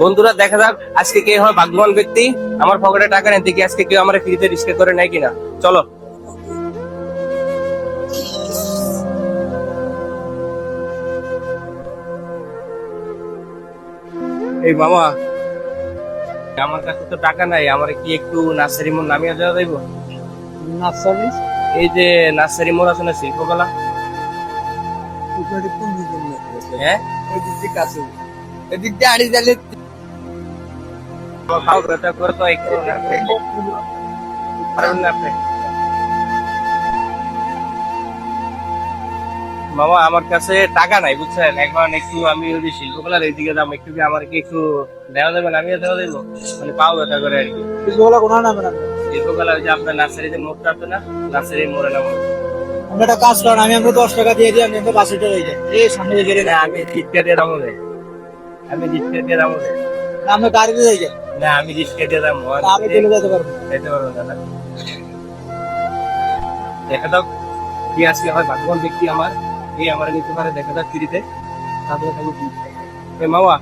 বন্ধুরা দেখা যাক আজকে কে হয় ভাগ্যবান ব্যক্তি। আমার পকেটে টাকা নেই দেখি আজকে কেউ আমার ফ্রিতে রিস্কে করে নেয় কিনা। চলো। এই মামা আমার কাছে তো টাকা নাই আমার কি একটু নার্সারি মোড় নামিয়ে দেওয়া যাইব? নার্সারি? এই যে নার্সারি মোড় আছে না শিল্পকলা? হ্যাঁ? এদিক দিয়ে কাছে। এদিক দিয়ে আড়ি দিলে খাও ব্যথা করে তো মামা আমার কাছে টাকা নাই বুঝছেন? এখন একটু আমি যদি শিল্পকলার এইদিকে দাম একটু কি আমার কি একটু দেওয়া যাবে না আমিও দেওয়া দেবো মানে পাও ব্যথা করে আর কি। কিছুগুলো কোনো নামে না শিল্পকলা ওই যে আপনার নার্সারিতে মোড়টা আছে না? নার্সারি মোড়ে নাম। আমরা একটা কাজ করেন আমি আমরা দশ টাকা দিয়ে দিই আমি আমরা বাসে টাকা দিয়ে এই সামনে গেলে আমি রিক্সা দিয়ে দেয় আমি রিক্সা দিয়ে দামও দেয় আমরা গাড়িতে যাই যাই। না আমি রিক্সা দিয়ে দাম আমি চলে যেতে পারব যেতে পারব দাদা দেখা দাও কি আজকে হয় ভাগ্যবান ব্যক্তি আমার। এই আমার নিতে পারে দেখা দাও ফ্রিতে। তারপরে থাকব? এ মামা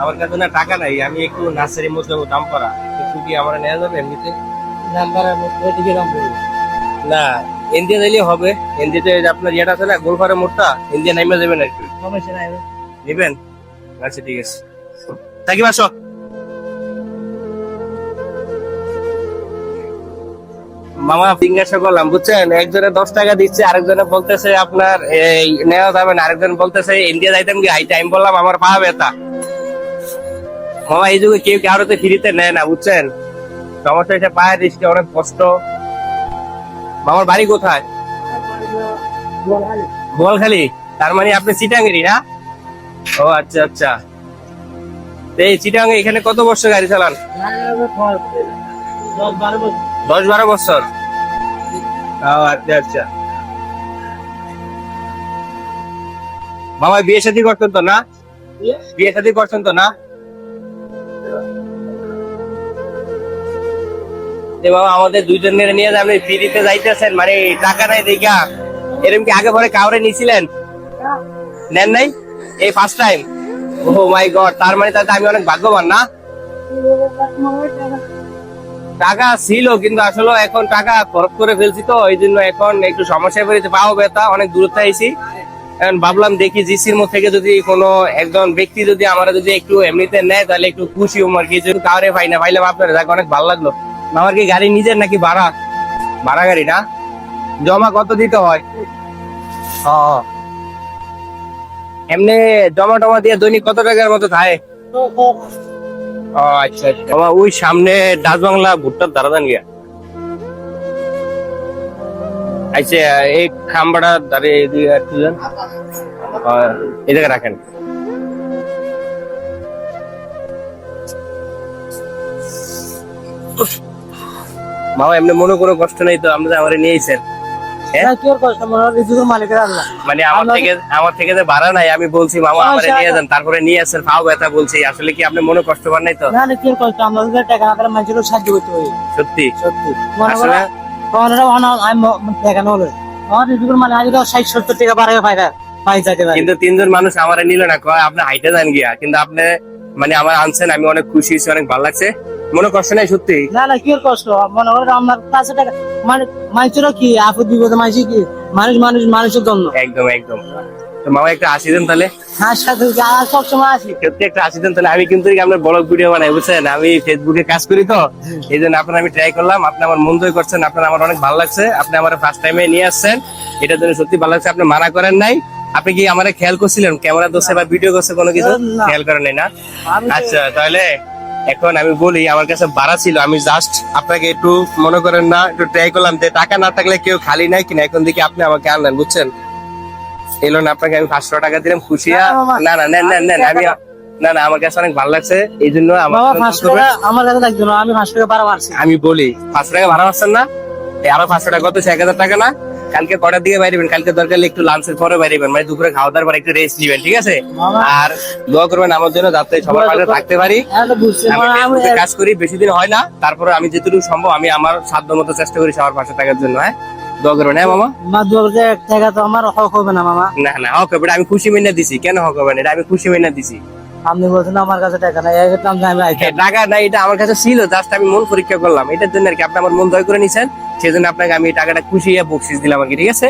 আমার কাছে না টাকা নাই আমি একটু নার্সারির মধ্যে দাম করা। একটু কি আমার নেওয়া যাবে এমনিতে? না ইন্ডিয়া দিলে হবে। ইন্ডিয়াতে আপনার ইয়েটা আছে না গোলফারের মোড়টা ইন্ডিয়া নাইমে যাবেন আর কি। নেবেন? আচ্ছা ঠিক আছে। থাকি বাসো। মামা জিজ্ঞাসা করলাম, বুঝছেন? একজনে দশ টাকা দিচ্ছে, আরেকজনে বলতেছে আপনার এই নেওয়া যাবে না। আরেকজন বলতেছে ইন্ডিয়া যাইতাম কি? হাইতে আমি বললাম, আমার পা ব্যথা। মামা, এই যুগে কেউ কারও তো ফ্রিতে নেয় না, বুঝছেন? সমস্যা হচ্ছে পায়ের রিস্কে অনেক কষ্ট। মামার বাড়ি কোথায়? বোয়ালখালী তার মানে আপনি চিটাঙ্গেরই না? ও আচ্ছা আচ্ছা। এই চিটাঙ্গে এখানে কত বছর গাড়ি চালান? দশ বারো বছর। আচ্ছা আচ্ছা মামা বিয়ে শাদী করতেন তো না? বিয়ে? শাদী করছেন তো না? বাবা আমাদের দুইজনের নিয়ে যে আপনি ফ্রিতে যাইতেছেন মানে টাকা নাই দেখা এরকম কি আগে পরে কাউরে নিছিলেন? নেন নাই? এই first time oh my God তার মানে তাতে আমি অনেক ভাগ্যবান না? টাকা ছিল, কিন্তু আসলে এখন টাকা খরচ করে ফেলছি তো এই জন্য এখন একটু সমস্যায় পড়েছে, পাও ব্যথা, অনেক দূরত্ব আইছি। এখন ভাবলাম দেখি জিসির মধ্যে থেকে যদি কোনো একজন ব্যক্তি যদি আমার যদি একটু এমনিতে নেয়, তাহলে একটু খুশি হম আর কি যদি কাউরে পাই না, পাইলাম আপনার, যাক, অনেক ভালো লাগল। আমার কি গাড়ি নিজের নাকি ভাড়া? ভাড়া গাড়ি না? জমা কত দিতে হয়? এমনি জমা টমা দিয়ে দৈনিক কত টাকার মতো ও আচ্ছা আচ্ছা। ওই সামনে ডাচ বাংলা ভুট্টার দাঁড়া দান গিয়া। আচ্ছা এই দাঁড়িয়ে এদিকে এই জায়গায় রাখেন। বাবা, এমনি মনে কোনো কষ্ট নেই তো আপনি আমার নিয়ে মনে রিজুকের মালিকের আল্লাহ। আমার থেকে আমার থেকে যে ভাড়া নাই আমি বলছি মামা আমার নিয়ে যান তারপরে নিয়ে আসেন ফাও ব্যথা বলছি আসলে কি আপনি কষ্ট পান নাই তো? না না কি কষ্ট আমরা যদি টাকা না করে মানুষের সাহায্য করতে হবে সত্যি? সত্যি। মনে আসলে করো অন আমি টাকা নলে আমার রিজুকের মালিক আজ ষাট সত্তর টাকা বাড়াবে পাইরা পাই পারে। কিন্তু তিনজন মানুষ আমার নিল না কয় আপনি হাইটে যান গিয়া। কিন্তু আপনি মানে আমার আনছেন আমি অনেক খুশি হয়েছি অনেক ভালো লাগছে। মনে কষ্ট নাই সত্যি? না না কি কষ্ট? মনে করো আমার কাছে টাকা মানে মানুষেরও কি? আপদ বিপদে মানুষ কি? মানুষ মানুষ মানুষের জন্য। একদম একদম। তো মামা একটা আসি দেন তাহলে। হাঁস সাথে আর সবসময় আসি সত্যি একটা আসি দেন তাহলে। আমি কিন্তু ব্লগ ভিডিও বানাই বুঝছেন? আমি ফেসবুকে কাজ করি তো। এই জন্য আপনার আমি ট্রাই করলাম। আপনি আমার মন জয় করছেন। আপনার আমার অনেক ভালো লাগছে। আপনি আমার ফার্স্ট টাইমে নিয়ে আসছেন। এটার জন্য সত্যি ভালো লাগছে। আপনি মানা করেন নাই। আপনি কি আমার খেয়াল করছিলেন? ক্যামেরা দোষে বা ভিডিও করছে কোনো কিছু? খেয়াল করেন নাই না? আচ্ছা তাহলে এখন আমি বলি আমার কাছে ভাড়া ছিল আমি জাস্ট আপনাকে একটু মনে করেন না একটু ট্রাই করলাম যে টাকা না থাকলে কেউ খালি নাই কিনা এখন দেখি আপনি আমাকে আনলেন বুঝছেন? এলো না আপনাকে আমি পাঁচশো টাকা দিলাম খুশি না। না না নেন নেন নেন আমি না না আমার কাছে অনেক ভালো লাগছে এই জন্য আমার কাছে না আমি পাঁচশো টাকা বাড়া পারছি আমি বলি পাঁচশো টাকা ভাড়া পাচ্ছেন না? আরও পাঁচশো টাকা কত এক হাজার টাকা না? কালকে কটার দিকে বাইরেবেন কালকে দরকার হলে একটু লাঞ্চের পরে বাইরেবেন মানে দুপুরে খাওয়া দাওয়ার পর একটু রেস্ট নিবেন ঠিক আছে? আর দোয়া করবেন আমার জন্য যাতে সবার পাশে থাকতে পারি। হ্যাঁ আমি ফেসবুকে কাজ করি বেশি দিন হয় না। তারপরে আমি যেটুকু সম্ভব আমি আমার সাধ্য মতো চেষ্টা করি সবার পাশে থাকার জন্য হ্যাঁ? দোয়া করবেন হ্যাঁ মামা? মা দু এক টাকা তো আমার হক হবে না মামা। না না হক হবে আমি খুশি মেনে দিছি। কেন হক হবে না? এটা আমি খুশি মেনে দিছি। আপনি বলছেন আমার কাছে টাকা নাই হ্যাঁ, টাকা নাই এটা আমার কাছে ছিল জাস্ট আমি মন পরীক্ষা করলাম। এটার জন্য আর কি আপনি আমার মন জয় করে নিছেন সেই জন্য আপনাকে আমি টাকাটা খুশি হয়ে বকশিস দিলাম আর কি ঠিক আছে?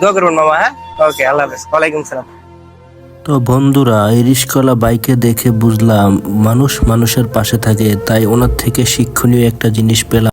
দোয়া করবেন মামা হ্যাঁ? ওকে আল্লাহ হাফেজ। ওয়ালাইকুম সালাম। তো বন্ধুরা এই রিস্কওয়ালা বাইকে দেখে বুঝলাম মানুষ মানুষের পাশে থাকে তাই ওনার থেকে শিক্ষণীয় একটা জিনিস পেলাম।